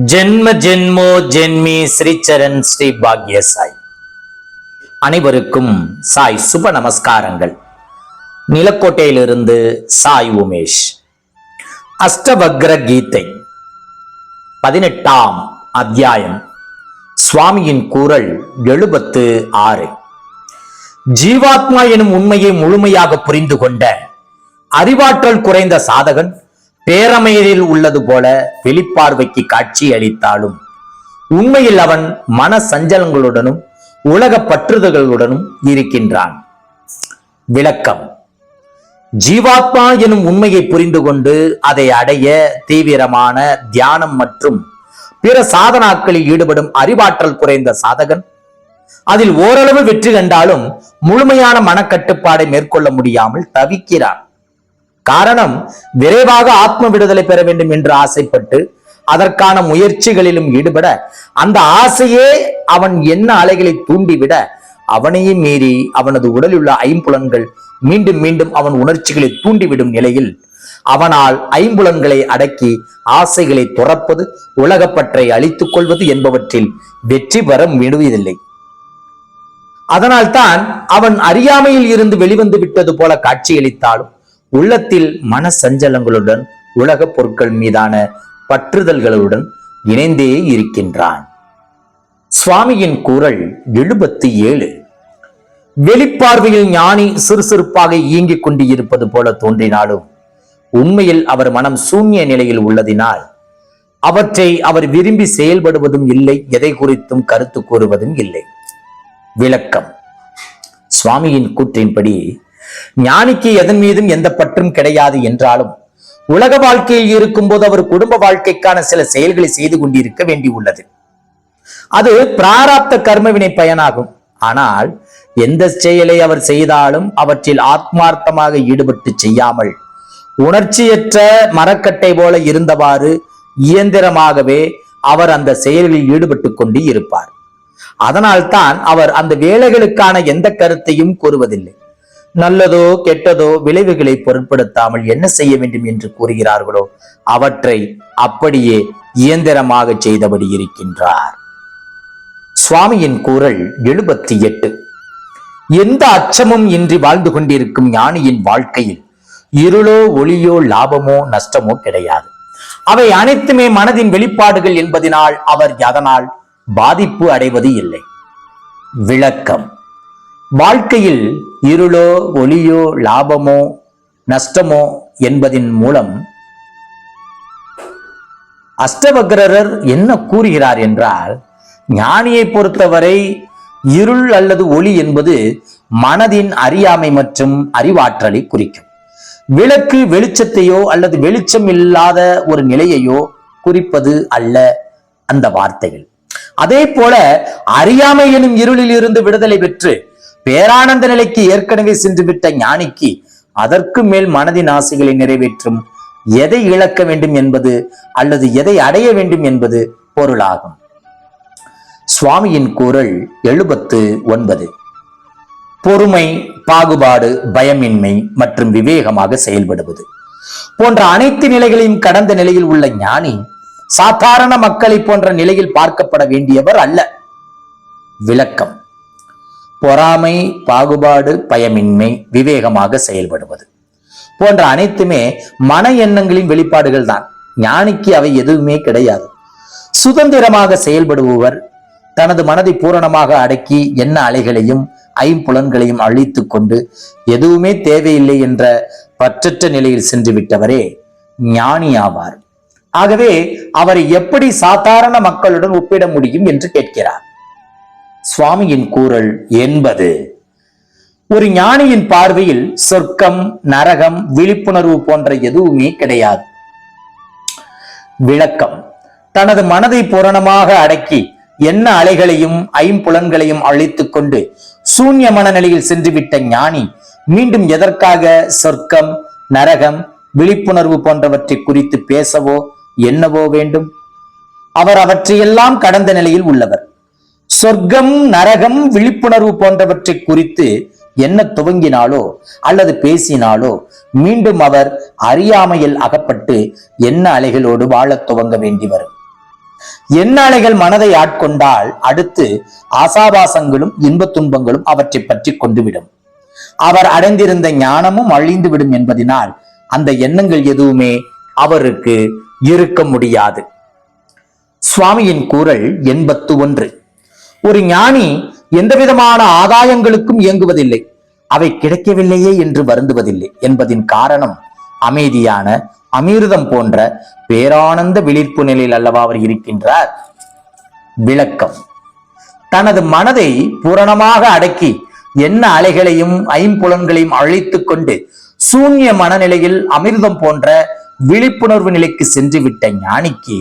ஜென்ம ஜென்மோ ஜென்மி ஸ்ரீச்சரண் ஸ்ரீ பாக்ய சாய். அனைவருக்கும் சாய் சுப நமஸ்காரங்கள். நிலக்கோட்டையிலிருந்து சாய் உமேஷ். அஷ்டவக்ர கீதை. பதினெட்டாம் அத்தியாயம். சுவாமியின் கூறல் எழுபத்து ஆறு. ஜீவாத்மா எனும் உண்மையை முழுமையாக புரிந்து கொண்ட அறிவாற்றல் குறைந்த சாதகன் பேரமையரில் உள்ளது போல வெளிப்பார்வைக்கு காட்சி அளித்தாலும் உண்மையில் அவன் மன சஞ்சலங்களுடனும் உலக பற்றுதல்களுடனும் இருக்கின்றான். விளக்கம். ஜீவாத்மா எனும் உண்மையை புரிந்து கொண்டு அதை அடைய தீவிரமான தியானம் மற்றும் பிற சாதனாக்களில் ஈடுபடும் அறிவாற்றல் குறைந்த சாதகன் அதில் ஓரளவு வெற்றி கண்டாலும் முழுமையான மனக்கட்டுப்பாடை மேற்கொள்ள முடியாமல் தவிக்கிறான். காரணம் விரைவாக ஆத்ம விடுதலை பெற வேண்டும் என்று ஆசைப்பட்டு அதற்கான முயற்சிகளிலும் ஈடுபட அந்த ஆசையே அவன் என்ன அலைகளை தூண்டிவிட அவனையும் மீறி அவனது உடலில் உள்ள ஐம்புலன்கள் மீண்டும் மீண்டும் அவன் உணர்ச்சிகளை தூண்டிவிடும் நிலையில் அவனால் ஐம்புலன்களை அடக்கி ஆசைகளை துறப்பது உலகப்பற்றை அழித்துக் கொள்வது என்பவற்றில் வெற்றி பெற விடுவதில்லை அதனால்தான் அவன் அறியாமையில் இருந்து வெளிவந்து விட்டது போல காட்சியளித்தாலும் உள்ளத்தில் மன சஞ்சலங்களுடன் உலக பொருட்கள் மீதான பற்றுதல்களுடன் இணைந்தே இருக்கின்றான். சுவாமியின் கூறல் எழுபத்தி ஏழு. வெளிப்பார்வையில் ஞானி சுறுசுறுப்பாக இயங்கிக் கொண்டு இருப்பது போல தோன்றினாலும் உண்மையில் அவர் மனம் சூன்ய நிலையில் உள்ளதினால் அவற்றை அவர் விரும்பி செயல்படுவதும் இல்லை எதை குறித்தும் கருத்து கூறுவதும் இல்லை. விளக்கம். சுவாமியின் கூற்றின்படி ஞானிக்கு எதன் மீதும் எந்த பற்றும் கிடையாது என்றாலும் உலக வாழ்க்கையில் இருக்கும்போது அவர் குடும்ப வாழ்க்கைக்கான சில செயல்களை செய்து கொண்டிருக்க வேண்டியுள்ளது அது பிராராப்த கர்மவினை பயனாகும். ஆனால் எந்த செயலை அவர் செய்தாலும் அவற்றில் ஆத்மார்த்தமாக ஈடுபட்டு செய்யாமல் உணர்ச்சியற்ற மரக்கட்டை போல இருந்தவாறு இயந்திரமாகவே அவர் அந்த செயலில் ஈடுபட்டு கொண்டு இருப்பார். அதனால்தான் அவர் அந்த வேலைகளுக்கான எந்த கருத்தையும் கூறுவதில்லை. நல்லதோ கெட்டதோ விளைவுகளை பொருட்படுத்தாமல் என்ன செய்ய வேண்டும் என்று கூறுகிறார்களோ அவற்றை அப்படியே இயந்திரமாக செய்தபடி இருக்கின்றார். சுவாமியின் கூறல் எழுபத்தி எட்டு. எந்த அச்சமும் இன்றி வாழ்ந்து கொண்டிருக்கும் ஞானியின் வாழ்க்கையில் இருளோ ஒளியோ லாபமோ நஷ்டமோ கிடையாது. அவை அனைத்துமே மனதின் வெளிப்பாடுகள் என்பதனால் அவர் அதனால் பாதிப்பு அடைவது இல்லை. விளக்கம். வாழ்க்கையில் இருளோ ஒளியோ லாபமோ நஷ்டமோ என்பதின் மூலம் அஷ்டவக்ரர் என்ன கூறுகிறார் என்றால் ஞானியை பொறுத்தவரை இருள் அல்லது ஒளி என்பது மனதின் அறியாமை மற்றும் அறிவாற்றலை குறிக்கும். விளக்கு வெளிச்சத்தையோ அல்லது வெளிச்சம் இல்லாத ஒரு நிலையையோ குறிப்பது அல்ல அந்த வார்த்தைகள். அதே போல அறியாமை எனும் இருளில் இருந்து விடுதலை பெற்று பேரானந்த நிலைக்கு ஏற்கனவே சென்றுவிட்ட ஞானிக்கு அதற்கு மேல் மனதின் ஆசைகளை நிறைவேற்றும். எதை இழக்க வேண்டும் என்பது அல்லது எதை அடைய வேண்டும் என்பது பொருளாகும். சுவாமியின் கூறல் எழுபத்து ஒன்பது. பொறுமை பாகுபாடு பயமின்மை மற்றும் விவேகமாக செயல்படுவது போன்ற அனைத்து நிலைகளையும் கடந்த நிலையில் உள்ள ஞானி சாதாரண மக்களை போன்ற நிலையில் பார்க்கப்பட வேண்டியவர் அல்ல. விளக்கம். பொறாமை பாகுபாடு பயமின்மை விவேகமாக செயல்படுவது. போன்ற அனைத்துமே மன எண்ணங்களின் வெளிப்பாடுகள் தான். ஞானிக்கு அவை எதுவுமே கிடையாது. சுதந்திரமாக செயல்படுபவர் தனது மனதை பூரணமாக அடக்கி எண்ண அலைகளையும் ஐம்புலன்களையும் அழித்து கொண்டு எதுவுமே தேவையில்லை என்ற பற்றற்ற நிலையில் சென்று விட்டவரே ஞானி ஆவார் ஆகவே அவரை எப்படி சாதாரண மக்களுடன் ஒப்பிட முடியும் என்று கேட்கிறார். சுவாமியின் கூறல் என்பது. ஒரு ஞானியின் பார்வையில் சொர்க்கம் நரகம் விழிப்புணர்வு போன்ற எதுவுமே கிடையாது. விளக்கம். தனது மனதை பூரணமாக அடக்கி என்ன அலைகளையும் ஐம்புலன்களையும் அழித்துக் கொண்டு சூன்ய மனநிலையில் சென்றுவிட்ட ஞானி மீண்டும் எதற்காக சொர்க்கம் நரகம் விழிப்புணர்வு போன்றவற்றை குறித்து பேசவோ என்னவோ வேண்டும்? அவர் அவற்றையெல்லாம் கடந்த நிலையில் உள்ளவர். சொர்க்கம் நரகம் விழிப்புணர்வு போன்றவற்றை குறித்து என்ன துவங்கினாலோ அல்லது பேசினாலோ மீண்டும் அவர் அறியாமையில் அகப்பட்டு என்ன அலைகளோடு வாழத் துவங்க வேண்டி வரும். எண்ணாலைகள் மனதை ஆட்கொண்டால் அடுத்து ஆசாபாசங்களும் இன்பத் துன்பங்களும் அவற்றை பற்றி கொண்டுவிடும். அவர் அடைந்திருந்த ஞானமும் அழிந்து விடும் என்பதினால் அந்த எண்ணங்கள் எதுவுமே அவருக்கு இருக்க முடியாது. சுவாமியின் கூறல் எண்பத்து ஒன்று. ஒரு ஞானி எந்த விதமான ஆதாயங்களுக்கும் இயங்குவதில்லை. அவை கிடைக்கவில்லையே என்று வருந்துவதில்லை என்பதின் காரணம் அமைதியான அமிர்தம் போன்ற பேரானந்த விழிப்பு நிலையில் அல்லவா அவர் இருக்கின்றார்? விளக்கம். தனது மனதை பூரணமாக அடக்கி என்ன அலைகளையும் ஐம்புலன்களையும் அழைத்து கொண்டு சூன்ய மனநிலையில் அமிர்தம் போன்ற விழிப்புணர்வு நிலைக்கு சென்றுவிட்ட ஞானிக்கு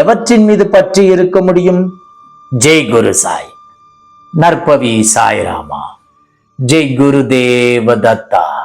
எவற்றின் மீது பற்றி இருக்க முடியும்? જય ગુરુ સાંઈ. નરપવી સાંઈ રામા. જય ગુરુદેવ દત્તા.